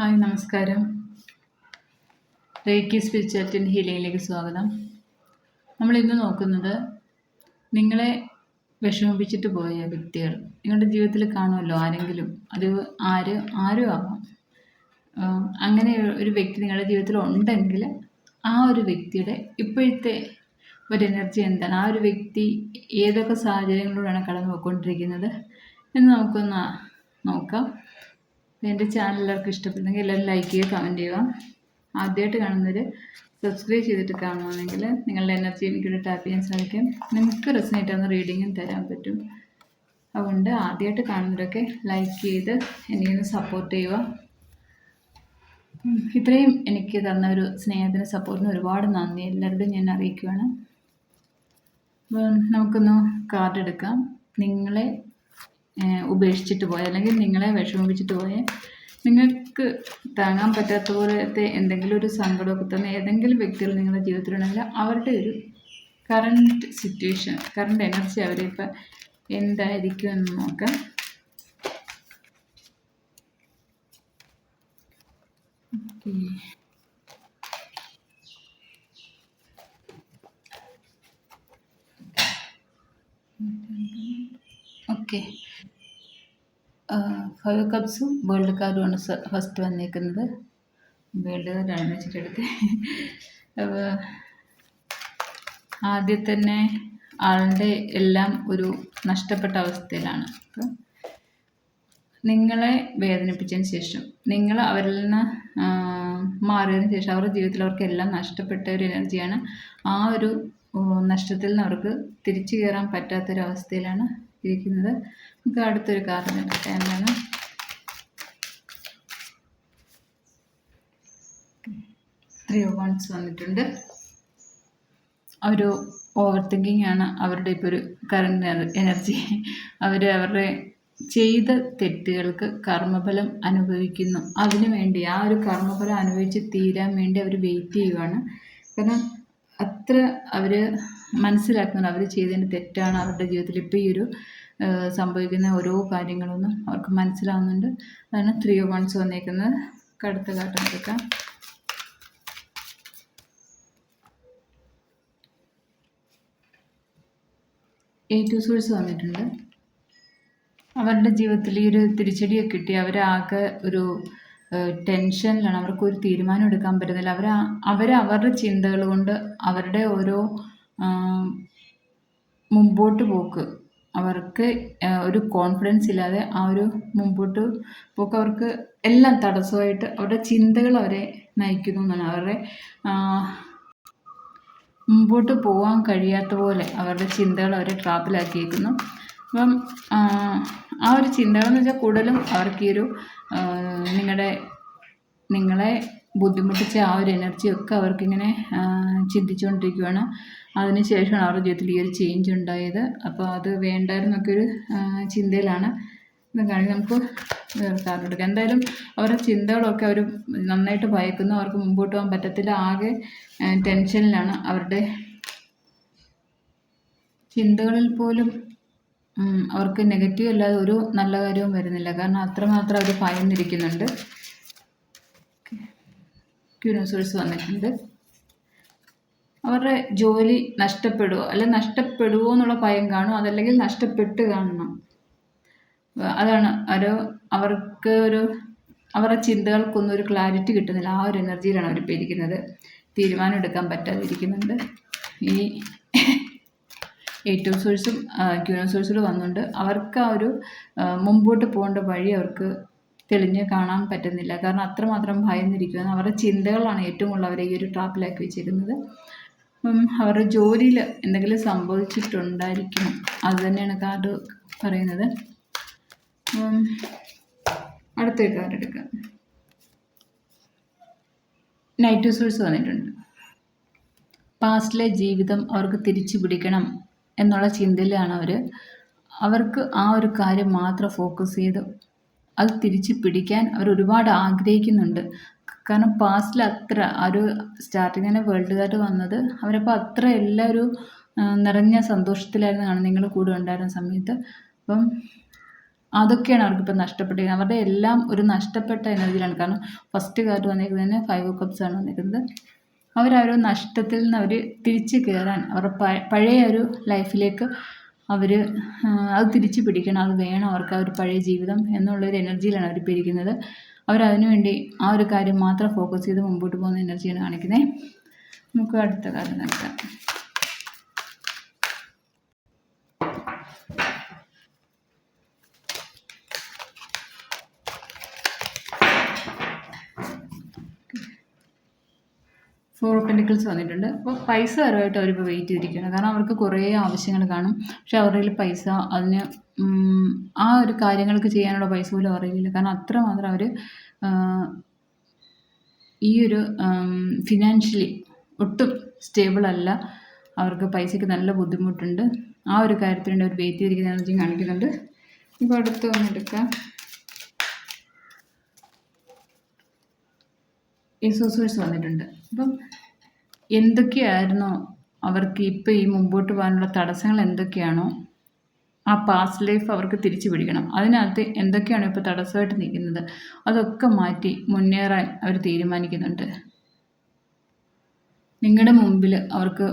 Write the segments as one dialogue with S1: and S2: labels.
S1: Hi നമസ്കാരം. Reiki spirituality and ഹീലിംഗിലേക്ക് സ്വാഗതം. നമ്മൾ ഇന്ന് നോക്കുന്നത് നിങ്ങളെ വിഷമിപ്പിച്ചിട്ട് പോയ വ്യക്തികൾ. നിങ്ങളുടെ ജീവിതത്തിൽ കാണുമല്ലോ ആരെങ്കിലും. അത് ആര് ആരും ആവാം. അങ്ങനെ ഒരു വ്യക്തി നിങ്ങളുടെ ജീവിതത്തിൽ ഉണ്ടെങ്കിൽ ആ ഒരു വ്യക്തിയുടെ ഇപ്പോഴത്തെ ഒരു എനർജി എന്താണ്? ആ ഒരു വ്യക്തി ഏതൊക്കെ സാഹചര്യങ്ങളിലൂടെയാണ് കടന്നു പോയിക്കൊണ്ടിരിക്കുന്നത് എന്ന് നമുക്കൊന്ന് നോക്കാം. എന്റെ ചാനൽ എല്ലാവർക്കും ഇഷ്ടപ്പെട്ടെങ്കിൽ എല്ലാവരും ലൈക്ക് ചെയ്യുക കമന്റ് ചെയ്യുക. ആദ്യമായിട്ട് കാണുന്നവർ സബ്സ്ക്രൈബ് ചെയ്തിട്ട് കാണുകയാണെങ്കിൽ നിങ്ങളുടെ എനർജി എനിക്കിവിടെ ടാപ്പ് ചെയ്യാൻ സാധിക്കും. നിങ്ങൾക്ക് റെസിനേറ്റ് ആവുന്ന റീഡിങ്ങും തരാൻ പറ്റും. അതുകൊണ്ട് ആദ്യമായിട്ട് കാണുന്നവരൊക്കെ ലൈക്ക് ചെയ്ത് എന്നെ ഒന്ന് സപ്പോർട്ട് ചെയ്യുക. ഇത്രയും എനിക്ക് തന്ന ഒരു സ്നേഹത്തിന് സപ്പോർട്ടിന് ഒരുപാട് നന്ദി. എല്ലാവരോടും ഞാൻ അറിയിക്കുകയാണ് നമുക്കൊന്ന് കാർഡ് എടുക്കാം. നിങ്ങളെ ഉപേക്ഷിച്ചിട്ട് പോയ. അല്ലെങ്കിൽ നിങ്ങളെ വിഷമിപ്പിച്ചിട്ട് പോയ. നിങ്ങൾക്ക് താങ്ങാൻ പറ്റാത്ത പോലത്തെ എന്തെങ്കിലും ഒരു സങ്കടമൊക്കെ തന്ന ഏതെങ്കിലും വ്യക്തികൾ നിങ്ങളുടെ ജീവിതത്തിലുണ്ടെങ്കിൽ അവരുടെ ഒരു കറണ്ട് സിറ്റുവേഷൻ കറണ്ട് എനർജി അവരെ ഇപ്പം എന്തായിരിക്കും എന്ന് നോക്കാം. ഓക്കേ. ഓക്കെ. ഫൈവ് കപ്സും വേൾഡ് കാർഡുമാണ് ഫസ്റ്റ് വന്നേക്കുന്നത്. വേൾഡ് കാർഡാണ് വെച്ചിട്ടെടുത്ത്. അപ്പോൾ ആദ്യം തന്നെ ആളുടെ എല്ലാം ഒരു നഷ്ടപ്പെട്ട അവസ്ഥയിലാണ്. അപ്പോൾ നിങ്ങളെ വേദനിപ്പിച്ചതിന് ശേഷം നിങ്ങൾ അവരിൽ നിന്ന് മാറിയതിന് ശേഷം അവരുടെ ജീവിതത്തിൽ അവർക്ക് എല്ലാം നഷ്ടപ്പെട്ട ഒരു എനർജിയാണ് ആ ഒരു നഷ്ടത്തിൽ നിന്ന് അവർക്ക് തിരിച്ചു കയറാൻ പറ്റാത്തൊരവസ്ഥയിലാണ് ഇരിക്കുന്നത്. നമുക്ക് അടുത്തൊരു കാർഡ് എടുക്കാം എന്താണ്? ത്രീ ഓൺസ് വന്നിട്ടുണ്ട്. ഒരു ഓവർ തിങ്കിങ് ആണ്. അവരുടെ ഇപ്പോൾ ഒരു കറണ്ട് എനർജി അവർ അവരുടെ ചെയ്ത തെറ്റുകൾക്ക് കർമ്മഫലം അനുഭവിക്കുന്നു. അതിനു വേണ്ടി ആ ഒരു കർമ്മഫലം അനുഭവിച്ച് തീരാൻ വേണ്ടി അവർ വെയിറ്റ് ചെയ്യുവാണ്. കാരണം അത്ര അവർ മനസ്സിലാക്കുന്നുണ്ട് അവർ ചെയ്തതിന്റെ തെറ്റാണ് അവരുടെ ജീവിതത്തിൽ ഇപ്പോൾ ഈ ഒരു സംഭവിക്കുന്ന ഓരോ കാര്യങ്ങളൊന്നും അവർക്ക് മനസ്സിലാവുന്നുണ്ട്. അതാണ് ത്രീ വൺസ് വന്നേക്കുന്നത്. കടുത്ത കാട്ടം എടുക്കാം. എ ടു സോഴ്സ് വന്നിട്ടുണ്ട്. അവരുടെ ജീവിതത്തിൽ ഈ ഒരു തിരിച്ചടിയൊക്കെ കിട്ടി. അവരാകെ ഒരു ടെൻഷനിലാണ്. അവർക്ക് ഒരു തീരുമാനം എടുക്കാൻ പറ്റുന്നില്ല. അവർ അവർ അവരുടെ ചിന്തകൾ കൊണ്ട് അവരുടെ ഓരോ മുമ്പോട്ട് പോക്ക്. അവർക്ക് ഒരു കോൺഫിഡൻസ് ഇല്ലാതെ ആ ഒരു മുമ്പോട്ട് പോക്ക് അവർക്ക് എല്ലാം തടസ്സമായിട്ട് അവരുടെ ചിന്തകൾ അവരെ നയിക്കുന്നു എന്നാണ്. അവരുടെ മുമ്പോട്ട് പോകാൻ കഴിയാത്ത പോലെ അവരുടെ ചിന്തകൾ അവരെ ട്രാപ്പിലാക്കിയേക്കുന്നു. അപ്പം ആ ഒരു ചിന്തകളെന്ന് വെച്ചാൽ കൂടുതലും അവർക്ക് ഈ ഒരു നിങ്ങളുടെ നിങ്ങളെ ബുദ്ധിമുട്ടിച്ച ആ ഒരു എനർജിയൊക്കെ അവർക്കിങ്ങനെ ചിന്തിച്ചുകൊണ്ടിരിക്കുകയാണ് അതിനുശേഷമാണ് അവരുടെ ജീവിതത്തിൽ ഈ ഒരു ചേഞ്ച് ഉണ്ടായത്. അപ്പോൾ അത് വേണ്ടായിരുന്നൊക്കെ ഒരു ചിന്തയിലാണ്. ഇതൊക്കെയാണെങ്കിൽ നമുക്ക് കാരണം എടുക്കാം എന്തായാലും അവരുടെ ചിന്തകളൊക്കെ അവർ നന്നായിട്ട് ഭയക്കുന്നു. അവർക്ക് മുമ്പോട്ട് പോകാൻ പറ്റത്തില്ല. ആകെ ടെൻഷനിലാണ് അവരുടെ ചിന്തകളിൽ പോലും അവർക്ക് നെഗറ്റീവ് അല്ലാതെ ഒരു നല്ല കാര്യവും വരുന്നില്ല. കാരണം അത്രമാത്രം അവർ ഭയന്നിരിക്കുന്നുണ്ട്. ക്യൂനോസോഴ്സ് വന്നിട്ടുണ്ട്. അവരുടെ ജോലി നഷ്ടപ്പെടുമോ അല്ലെ നഷ്ടപ്പെടുമോ എന്നുള്ള ഭയം കാണും അതല്ലെങ്കിൽ നഷ്ടപ്പെട്ട് കാണണം. അതാണ് ഒരു അവർക്ക് ഒരു അവരുടെ ചിന്തകൾക്കൊന്നും ഒരു ക്ലാരിറ്റി കിട്ടുന്നില്ല. ആ ഒരു എനർജിയിലാണ് അവർ ഇരിക്കുന്നത്. തീരുമാനം എടുക്കാൻ പറ്റാതെ ഇരിക്കുന്നുണ്ട് ഈ ഏറ്റവും സോഴ്സും ക്യൂനോ സോഴ്സിലും വന്നുകൊണ്ട് അവർക്ക് ആ ഒരു മുമ്പോട്ട് പോകേണ്ട വഴി അവർക്ക് തെളിഞ്ഞ് കാണാൻ പറ്റുന്നില്ല. കാരണം അത്രമാത്രം ഭയന്നിരിക്കുകയാണ് അവരുടെ ചിന്തകളാണ് ഏറ്റവും കൂടുതൽ അവരെ ഈ ഒരു ട്രാപ്പിലാക്കി വെച്ചിരിക്കുന്നത്. അവരുടെ ജോലിയിൽ എന്തെങ്കിലും സംഭവിച്ചിട്ടുണ്ടായിരിക്കണം അത് തന്നെയാണ് കാർഡ് പറയുന്നത്. അടുത്ത കാർഡ് എടുക്കാം. നൈറ്റ് സോഴ്സ് വന്നിട്ടുണ്ട്. പാസ്റ്റിലെ ജീവിതം അവർക്ക് തിരിച്ചു പിടിക്കണം എന്നുള്ള ചിന്തയിലാണ് അവർ അവർക്ക് ആ ഒരു കാര്യം മാത്രം ഫോക്കസ് ചെയ്ത് അത് തിരിച്ച് പിടിക്കാൻ അവർ ഒരുപാട് ആഗ്രഹിക്കുന്നുണ്ട്. കാരണം പാസ്റ്റിൽ അത്ര ആ ഒരു സ്റ്റാർട്ടിങ് തന്നെ വേൾഡ് കാർഡ് വന്നത് അവരപ്പോൾ അത്ര എല്ലാ ഒരു നിറഞ്ഞ സന്തോഷത്തിലായിരുന്നു കാണുന്നത്. നിങ്ങൾ കൂടെ ഉണ്ടായിരുന്ന സമയത്ത്. അപ്പം അതൊക്കെയാണ് അവർക്കിപ്പോൾ നഷ്ടപ്പെട്ടത്. അവരുടെ എല്ലാം ഒരു നഷ്ടപ്പെട്ട എനർജിയിലാണ്. കാരണം ഫസ്റ്റ് കാർഡ് വന്നിരിക്കുന്നത് ഫൈവ് കപ്സ് ആണ് വന്നിരിക്കുന്നത് അവരൊരു നഷ്ടത്തിൽ നിന്ന് അവർ തിരിച്ച് കയറാൻ അവരുടെ പഴയ ഒരു ലൈഫിലേക്ക് അവർ അത് തിരിച്ചു പിടിക്കണം അത് വേണം അവർക്ക് ആ ഒരു പഴയ ജീവിതം എന്നുള്ളൊരു എനർജിയിലാണ് അവരിപ്പോൾ ഇരിക്കുന്നത്. അവരതിനു വേണ്ടി ആ ഒരു കാര്യം മാത്രം ഫോക്കസ് ചെയ്ത് മുമ്പോട്ട് പോകുന്ന എനർജിയാണ് കാണിക്കുന്നത് നമുക്ക് അടുത്ത കാര്യം നോക്കാം. പെൻഡിക്കിൾസ് വന്നിട്ടുണ്ട്. അപ്പോൾ പൈസ പരമായിട്ട് അവരിപ്പോൾ വെയിറ്റ് ചെയ്തിരിക്കുകയാണ്. കാരണം അവർക്ക് കുറേ ആവശ്യങ്ങൾ കാണും. പക്ഷെ അവരുടെ കയ്യിൽ പൈസ അതിന് ആ ഒരു കാര്യങ്ങൾക്ക് ചെയ്യാനുള്ള പൈസ പോലും അറിയില്ല കാരണം അത്രമാത്രം അവർ ഈ ഒരു ഫിനാൻഷ്യലി ഒട്ടും സ്റ്റേബിൾ അല്ല. അവർക്ക് പൈസയ്ക്ക് നല്ല ബുദ്ധിമുട്ടുണ്ട്. ആ ഒരു കാര്യത്തിന് വേണ്ടി അവർ വെയിറ്റ് ചെയ്തിരിക്കുന്ന എനർജി കാണിക്കുന്നുണ്ട്. ഇപ്പോൾ അടുത്ത് വന്നെടുക്കാം എസോസേഴ്സ് വന്നിട്ടുണ്ട്. അപ്പം എന്തൊക്കെയായിരുന്നോ അവർക്ക് ഇപ്പോൾ ഈ മുമ്പോട്ട് പോകാനുള്ള തടസ്സങ്ങൾ എന്തൊക്കെയാണോ ആ പാസ്റ്റ് ലൈഫ് അവർക്ക് തിരിച്ചു പിടിക്കണം. അതിനകത്ത് എന്തൊക്കെയാണ് ഇപ്പോൾ തടസ്സമായിട്ട് നിൽക്കുന്നത്? അതൊക്കെ മാറ്റി മുന്നേറാൻ അവർ തീരുമാനിക്കുന്നുണ്ട്. നിങ്ങളുടെ മുമ്പിൽ അവർക്ക്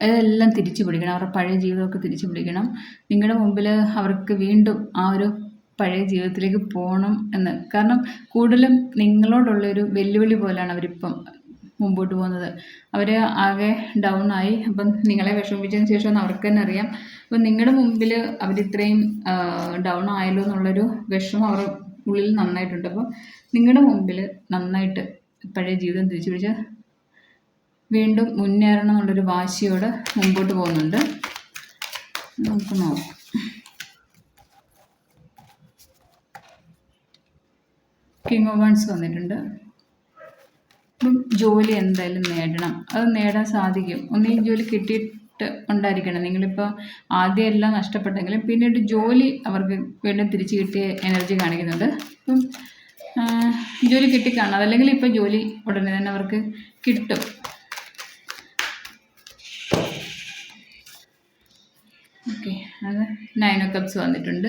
S1: അതെല്ലാം തിരിച്ചു പിടിക്കണം. അവരുടെ പഴയ ജീവിതമൊക്കെ തിരിച്ചു പിടിക്കണം. നിങ്ങളുടെ മുമ്പിൽ അവർക്ക് വീണ്ടും ആ ഒരു പഴയ ജീവിതത്തിലേക്ക് പോകണം എന്ന്. കാരണം കൂടുതലും നിങ്ങളോടുള്ളൊരു വെല്ലുവിളി പോലെയാണ് അവരിപ്പം മുമ്പോട്ട് പോകുന്നത്. അവർ ആകെ ഡൗൺ ആയി. അപ്പം നിങ്ങളെ വിഷമിപ്പിച്ചതിന് ശേഷം അവർക്ക് തന്നെ അറിയാം. അപ്പം നിങ്ങളുടെ മുമ്പിൽ അവരിത്രയും ഡൗൺ ആയല്ലോ എന്നുള്ളൊരു വിഷമം അവർ ഉള്ളിൽ നന്നായിട്ടുണ്ട്. അപ്പം നിങ്ങളുടെ മുമ്പിൽ നന്നായിട്ട് പഴയ ജീവിതം തിരിച്ചു പിടിച്ച് വീണ്ടും മുന്നേറണം എന്നുള്ളൊരു വാശിയോട് മുമ്പോട്ട് പോകുന്നുണ്ട്. നമുക്ക് നോക്കാം. കിങ് ഓഫ് വൺസ് വന്നിട്ടുണ്ട്. ജോലി എന്തായാലും നേടണം. അത് നേടാൻ സാധിക്കും. ഒന്നീ ജോലി കിട്ടിയിട്ട് ഉണ്ടായിരിക്കണം. നിങ്ങളിപ്പോൾ ആദ്യം എല്ലാം നഷ്ടപ്പെട്ടെങ്കിലും പിന്നീട് ജോലി അവർക്ക് വീണ്ടും തിരിച്ചു കിട്ടിയ എനർജി കാണിക്കുന്നുണ്ട് ഇപ്പം ജോലി കിട്ടിക്കാണും. അതല്ലെങ്കിൽ ഇപ്പോൾ ജോലി ഉടനെ തന്നെ അവർക്ക് കിട്ടും. ഓക്കെ. അത് നയൻ ഓ കപ്സ് വന്നിട്ടുണ്ട്.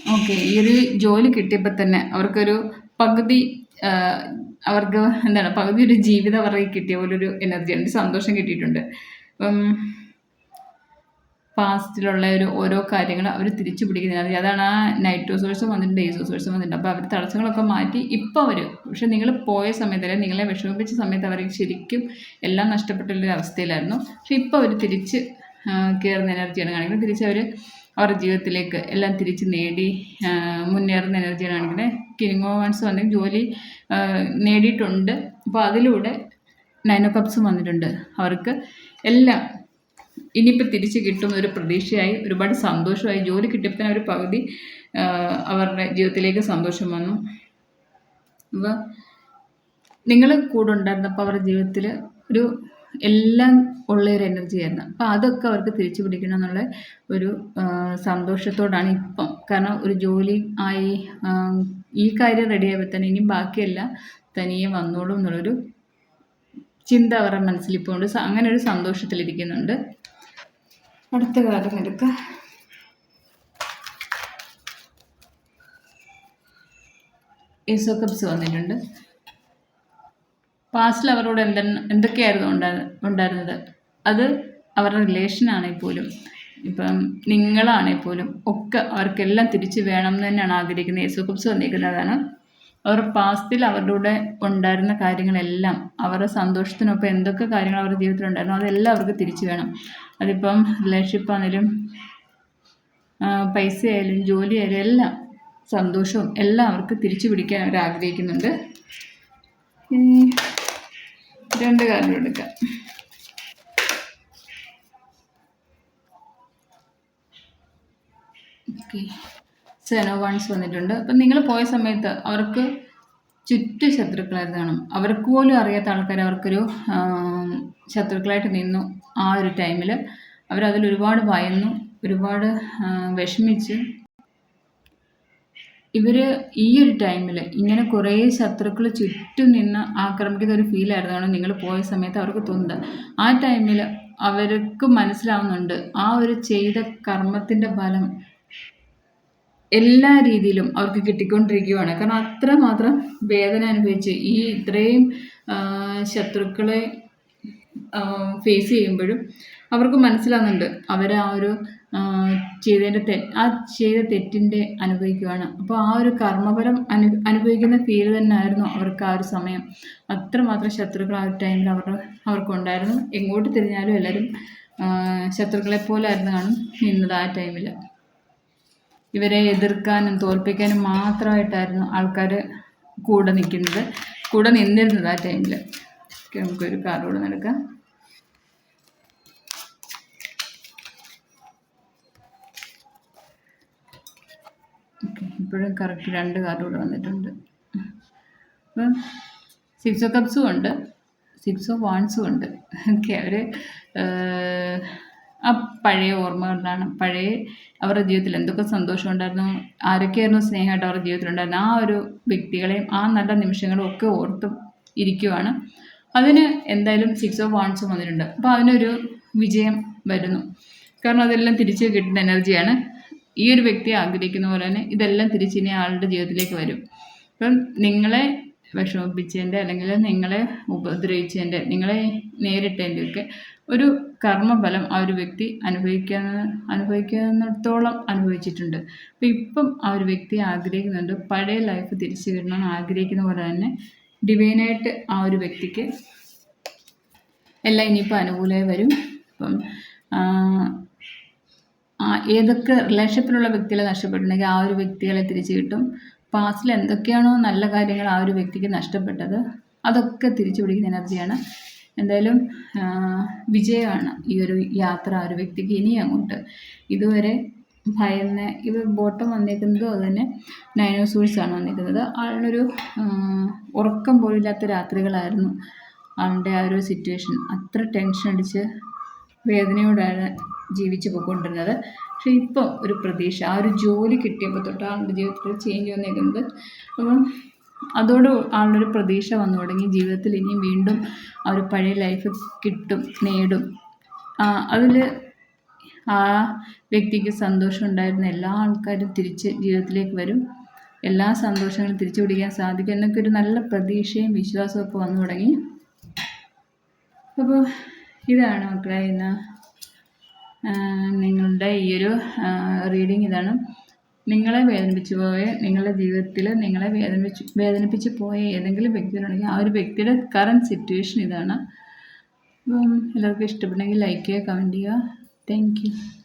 S1: ഓക്കെ. ഈ ഒരു ജോലി കിട്ടിയപ്പോൾ തന്നെ അവർക്കൊരു പകുതി അവർക്ക് എന്താണ് പകുതി ഒരു ജീവിതം അവർക്ക് കിട്ടിയ ഒരു എനർജി ഉണ്ട്. സന്തോഷം കിട്ടിയിട്ടുണ്ട്. അപ്പം പാസ്റ്റിലുള്ള ഒരു ഓരോ കാര്യങ്ങൾ അവർ തിരിച്ചു പിടിക്കുന്നതിനകത്ത് അതാണ് ആ നൈറ്റ് സോഴ്സും വന്നിട്ടുണ്ട് ഡേ സോഴ്സും വന്നിട്ടുണ്ട്. അപ്പോൾ അവർ തടസ്സങ്ങളൊക്കെ മാറ്റി ഇപ്പോൾ അവർ പക്ഷെ നിങ്ങൾ പോയ സമയത്ത് അല്ലെങ്കിൽ നിങ്ങളെ വിഷമിപ്പിച്ച സമയത്ത് അവർ ശരിക്കും എല്ലാം നഷ്ടപ്പെട്ടുള്ള അവസ്ഥയിലായിരുന്നു. പക്ഷെ ഇപ്പോൾ അവർ തിരിച്ച് കയറുന്ന എനർജിയാണ് കാണിക്കുന്നത് തിരിച്ച് അവർ അവരുടെ ജീവിതത്തിലേക്ക് എല്ലാം തിരിച്ച് നേടി മുന്നേറുന്ന എനർജിയാണ് കാണിക്കുന്നത് ഓവൻസ് വന്ന് ജോലി നേടിയിട്ടുണ്ട്. അപ്പോൾ അതിലൂടെ നൈനോ കപ്സും വന്നിട്ടുണ്ട്. അവർക്ക് എല്ലാം ഇനിയിപ്പോൾ തിരിച്ച് കിട്ടും ഒരു പ്രതീക്ഷയായി ഒരുപാട് സന്തോഷമായി. ജോലി കിട്ടിയപ്പോൾ തന്നെ ഒരു പകുതി അവരുടെ ജീവിതത്തിലേക്ക് സന്തോഷം വന്നു. അപ്പോൾ നിങ്ങൾ കൂടെ ഉണ്ടായിരുന്നപ്പോൾ അവരുടെ ജീവിതത്തിൽ ഒരു എല്ലാം ഉള്ള ഒരു എനർജിയായിരുന്നു അപ്പോൾ അതൊക്കെ അവർക്ക് തിരിച്ചു പിടിക്കണം എന്നുള്ള ഒരു സന്തോഷത്തോടാണ് ഇപ്പം. കാരണം ഒരു ജോലി ആയി ഈ കാര്യം റെഡി ആയപ്പോൾ തന്നെ ഇനി ബാക്കിയെല്ലാം തനിയെ വന്നോളും എന്നുള്ളൊരു ചിന്ത അവരുടെ മനസ്സിൽ ഇപ്പോൾ ഉണ്ട് അങ്ങനെ ഒരു സന്തോഷത്തിലിരിക്കുന്നുണ്ട് അടുത്ത കാര്യം എടുക്കുക ഈസോ കപ്സ് വന്നിട്ടുണ്ട്. പാസ്റ്റിൽ അവരോട് എന്ത എന്തൊക്കെയായിരുന്നു ഉണ്ടായിരുന്നത്? അത് അവരുടെ റിലേഷൻ റിലേഷനാണെങ്കിൽ പോലും ഇപ്പം നിങ്ങളാണെങ്കിൽ പോലും ഒക്കെ അവർക്കെല്ലാം തിരിച്ച് വേണം എന്ന് തന്നെയാണ് ആഗ്രഹിക്കുന്നത്. യേശുക്കുബ്സ് വന്നിരിക്കുന്നതാണ്. അവർ പാസ്റ്റിൽ അവരുടെ കൂടെ ഉണ്ടായിരുന്ന കാര്യങ്ങളെല്ലാം അവരുടെ സന്തോഷത്തിനൊപ്പം എന്തൊക്കെ കാര്യങ്ങൾ അവരുടെ ജീവിതത്തിൽ ഉണ്ടായിരുന്നു അതെല്ലാം അവർക്ക് തിരിച്ചു വേണം. അതിപ്പം റിലേഷൻഷിപ്പ് ആണെങ്കിലും പൈസ ആയാലും ജോലി ആയാലും എല്ലാം സന്തോഷവും എല്ലാം അവർക്ക് തിരിച്ചു പിടിക്കാൻ അവർ ആഗ്രഹിക്കുന്നുണ്ട്. രണ്ട് കാർഡ് എടുക്കാം. സെനോ വൺസ് വന്നിട്ടുണ്ട്. അപ്പം നിങ്ങൾ പോയ സമയത്ത് അവർക്ക് ചുറ്റു ശത്രുക്കളായിരുന്നു കാണും. അവർക്ക് പോലും അറിയാത്ത ആൾക്കാർ അവർക്കൊരു ശത്രുക്കളായിട്ട് നിന്നു ആ ഒരു ടൈമിൽ അവരതിൽ ഒരുപാട് ഭയന്നു ഒരുപാട് വിഷമിച്ച് ഇവർ ഈ ഒരു ടൈമിൽ ഇങ്ങനെ കുറേ ശത്രുക്കൾ ചുറ്റും നിന്ന് ആക്രമിക്കുന്ന ഒരു ഫീലായിരുന്നു നിങ്ങൾ പോയ സമയത്ത് അവർക്ക് തോന്നുന്നത്. ആ ടൈമിൽ അവർക്ക് മനസ്സിലാവുന്നുണ്ട് ആ ഒരു ചെയ്ത കർമ്മത്തിന്റെ ഫലം എല്ലാ രീതിയിലും അവർക്ക് കിട്ടിക്കൊണ്ടിരിക്കുകയാണ് കാരണം അത്രമാത്രം വേദന അനുഭവിച്ച് ഈ ഇത്രയും ശത്രുക്കളെ ഫേസ് ചെയ്യുമ്പോഴും അവർക്ക് മനസ്സിലാകുന്നുണ്ട് അവർ ആ ഒരു ചെയ്തതിന്റെ തെ ആ ചെയ്ത തെറ്റിന്റെ അനുഭവിക്കുകയാണ് അപ്പോൾ ആ ഒരു കർമ്മഫലം അനു അനുഭവിക്കുന്ന ഫീൽ തന്നെയായിരുന്നു അവർക്ക് ആ ഒരു സമയം. അത്രമാത്രം ശത്രുക്കൾ ആ ഒരു ടൈമിൽ അവർ അവർക്കുണ്ടായിരുന്നു. എങ്ങോട്ട് തിരിഞ്ഞാലും എല്ലാവരും ശത്രുക്കളെ പോലെ ആയിരുന്നു കാണും നിന്നത് ആ ടൈമിൽ ഇവരെ എതിർക്കാനും തോൽപ്പിക്കാനും മാത്രമായിട്ടായിരുന്നു ആൾക്കാർ കൂടെ നിൽക്കുന്നത് കൂടെ നിന്നിരുന്നത് ആ ടൈമിൽ നമുക്കൊരു കാർഡ് കൂടെ നടക്കാം ഇപ്പോഴും കറക്റ്റ് രണ്ട് കാർഡ് കൂടെ വന്നിട്ടുണ്ട്. അപ്പം സിക്സ് ഓഫ് കപ്സും ഉണ്ട്. സിക്സ് ഓഫ് വാൺസും ഉണ്ട്. ഓക്കെ അവർ ആ പഴയ ഓർമ്മകളിലാണ് പഴയ അവരുടെ ജീവിതത്തിൽ എന്തൊക്കെ സന്തോഷം ഉണ്ടായിരുന്നു? ആരൊക്കെയായിരുന്നു സ്നേഹമായിട്ട് അവരുടെ ജീവിതത്തിലുണ്ടായിരുന്നു ആ ഒരു വ്യക്തികളെയും ആ നല്ല നിമിഷങ്ങളും ഒക്കെ ഓർത്തും ഇരിക്കുവാണ്. അതിന് എന്തായാലും സിക്സ് ഓഫ് വാൺസ് വന്നിട്ടുണ്ട്. അപ്പോൾ അതിനൊരു വിജയം വരുന്നു. കാരണം അതെല്ലാം തിരിച്ച് കിട്ടുന്ന എനർജിയാണ് ഈ ഒരു വ്യക്തി ആഗ്രഹിക്കുന്ന പോലെ തന്നെ ഇതെല്ലാം തിരിച്ച് ഇനി ആളുടെ ജീവിതത്തിലേക്ക് വരും. അപ്പം നിങ്ങളെ വിഷമിപ്പിച്ചതിന്റെ അല്ലെങ്കിൽ നിങ്ങളെ ഉപദ്രവിച്ചതിന്റെ നിങ്ങളെ നേരിട്ടതിന്റെ ഒക്കെ ഒരു കർമ്മഫലം ആ ഒരു വ്യക്തി അനുഭവിക്കാൻ അനുഭവിക്കുന്നിടത്തോളം അനുഭവിച്ചിട്ടുണ്ട്. അപ്പോൾ ഇപ്പം ആ ഒരു വ്യക്തി ആഗ്രഹിക്കുന്നുണ്ട്. പഴയ ലൈഫ് തിരിച്ചു കിട്ടണമെന്ന് ആഗ്രഹിക്കുന്ന പോലെ തന്നെ ഡിവൈനായിട്ട് ആ ഒരു വ്യക്തിക്ക് എല്ലാം ഇനിയിപ്പോൾ അനുകൂലമായി വരും. അപ്പം ഏതൊക്കെ റിലേഷൻഷിപ്പിലുള്ള വ്യക്തികളെ നഷ്ടപ്പെട്ടിട്ടുണ്ടെങ്കിൽ ആ ഒരു വ്യക്തികളെ തിരിച്ചു കിട്ടും. പാസ്റ്റിൽ എന്തൊക്കെയാണോ നല്ല കാര്യങ്ങൾ ആ ഒരു വ്യക്തിക്ക് നഷ്ടപ്പെട്ടത് അതൊക്കെ തിരിച്ചു പിടിക്കുന്ന എനർജിയാണ്. എന്തായാലും വിജയമാണ് ഈ ഒരു യാത്ര ആ ഒരു വ്യക്തിക്ക് ഇനി അങ്ങോട്ട്. ഇതുവരെ ഭയന്ന് ഇവ ബോട്ടം വന്നേക്കുന്നത് തന്നെ ആണ് വന്നേക്കുന്നത്. ആളിനൊരു ഉറക്കം പോലില്ലാത്ത രാത്രികളായിരുന്നു ആളുടെ ആ ഒരു സിറ്റുവേഷൻ അത്ര ടെൻഷൻ അടിച്ച് വേദനയോടാണ് ജീവിച്ചു പോയിക്കൊണ്ടിരുന്നത്. പക്ഷെ ഇപ്പം ഒരു പ്രതീക്ഷ ആ ഒരു ജോലി കിട്ടിയപ്പോൾ തൊട്ട് ആളുടെ ജീവിതത്തിൽ ചേഞ്ച് വന്നേക്കുന്നത്. അപ്പം അതോട് ആളുടെ ഒരു പ്രതീക്ഷ വന്നു തുടങ്ങി. ജീവിതത്തിൽ ഇനിയും വീണ്ടും ആ ഒരു പഴയ ലൈഫ് കിട്ടും നേടും. അതിൽ ആ വ്യക്തിക്ക് സന്തോഷം ഉണ്ടായിരുന്ന എല്ലാ ആൾക്കാരും തിരിച്ച് ജീവിതത്തിലേക്ക് വരും. എല്ലാ സന്തോഷങ്ങളും തിരിച്ചു പിടിക്കാൻ സാധിക്കും എന്നൊക്കെ ഒരു നല്ല പ്രതീക്ഷയും വിശ്വാസവും ഒക്കെ വന്നു തുടങ്ങി. അപ്പോൾ ഇതാണ് മക്കളെ ഇന്ന് നിങ്ങളുടെ ഈ ഒരു റീഡിങ് ഇതാണ്. നിങ്ങളെ വേദനിപ്പിച്ചു പോയ നിങ്ങളുടെ ജീവിതത്തിൽ നിങ്ങളെ വേദനിപ്പിച്ചു വേദനിപ്പിച്ച് പോയ ഏതെങ്കിലും വ്യക്തികളുണ്ടെങ്കിൽ ആ ഒരു വ്യക്തിയുടെ കറണ്ട് സിറ്റുവേഷൻ ഇതാണ്. എല്ലാവർക്കും ഇഷ്ടപ്പെട്ടെങ്കിൽ ലൈക്ക് ചെയ്യുക കമന്റ് ചെയ്യുക. Thank you.